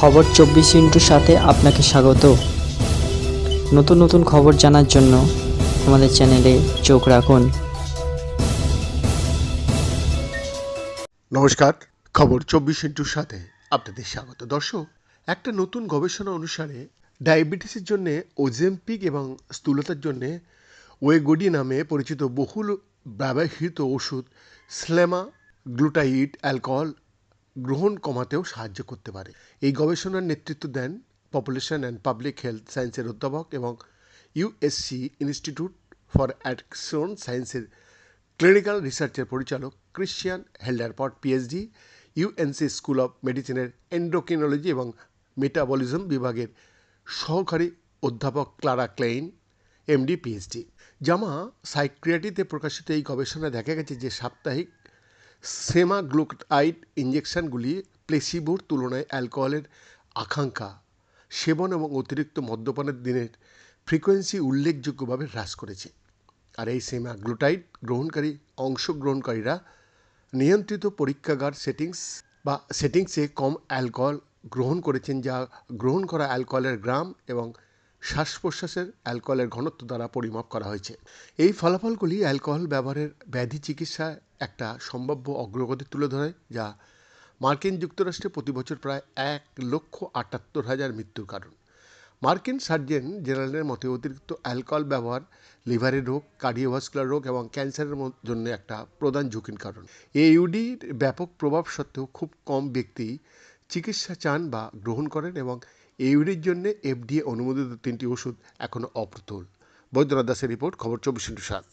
খবর চব্বিশ ইন্টুর সাথে আপনাকে স্বাগত। নতুন নতুন খবর জানার জন্য আমাদের চ্যানেলে চোখ রাখুন। নমস্কার, খবর চব্বিশ ইন্টুর সাথে আপনাদের স্বাগত। দর্শক, একটা নতুন গবেষণা অনুসারে ডায়াবেটিসের জন্য ওজেম্পিক এবং স্থূলতার জন্য ওয়েগোডি নামে পরিচিত বহুল ব্যবহৃত ওষুধ স্লেমা গ্লুটাইড অ্যালকোহল গ্রহণ কমাতেও সাহায্য করতে পারে। এই গবেষণার নেতৃত্ব দেন পপুলেশন অ্যান্ড পাবলিক হেলথ সায়েন্সের অধ্যাপক এবং ইউএসসি ইনস্টিটিউট ফর অ্যাকশন সায়েন্সের ক্লিনিক্যাল রিসার্চের পরিচালক Christian Helderpot PhD UNC school of মেডিসিনের এন্ডোক্রিনোলজি এবং মেটাবলিজম বিভাগের সহকারী অধ্যাপক ক্লারা ক্লেইন এমডি পিএইচডি জামা সাইক্রিয়াটিতে প্রকাশিত এই গবেষণায় দেখা গেছে যে সাপ্তাহিক সেমাগ্লুটাইড ইঞ্জেকশনগুলি প্লেসিবোর তুলনায় অ্যালকোহলের আকাঙ্ক্ষা, সেবন এবং অতিরিক্ত মদ্যপানের দিনের ফ্রিকোয়েন্সি উল্লেখযোগ্যভাবে হ্রাস করেছে। আর এই সেমাগ্লুটাইড গ্রহণকারী অংশগ্রহণকারীরা নিয়ন্ত্রিত পরীক্ষাগার সেটিংস বা সেটিংসে কম অ্যালকোহল গ্রহণ করেছেন যা গ্রহণ করা অ্যালকোহলের গ্রাম এবং শ্বাস প্রশ্বাসের অ্যালকোহলের ঘনত্ব দ্বারা পরিমাপ করা হয়েছে। এই ফলাফলগুলি অ্যালকোহল ব্যবহারের ব্যাধি চিকিৎসায় একটা সম্ভাব্য অগ্রগতি তুলে ধরে, যা মার্কিন যুক্তরাষ্ট্রে প্রতি বছর প্রায় এক লক্ষ আটাত্তর হাজার মৃত্যুর কারণ। মার্কিন সার্জন জেনারেলের মতে, অতিরিক্ত অ্যালকোহল ব্যবহার লিভারের রোগ, কার্ডিওভাস্কুলার রোগ এবং ক্যান্সারের জন্য একটা প্রধান ঝুঁকির কারণ। এইউডির ব্যাপক প্রভাব সত্ত্বেও খুব কম ব্যক্তি চিকিৎসা চান বা গ্রহণ করেন এবং এইউডির জন্য এফডিএ অনুমোদিত তিনটি ওষুধ এখনও অপ্রতুল। বৈদ্যনাথ দাসের রিপোর্ট, খবর চব্বিশ ইন্টু সাত।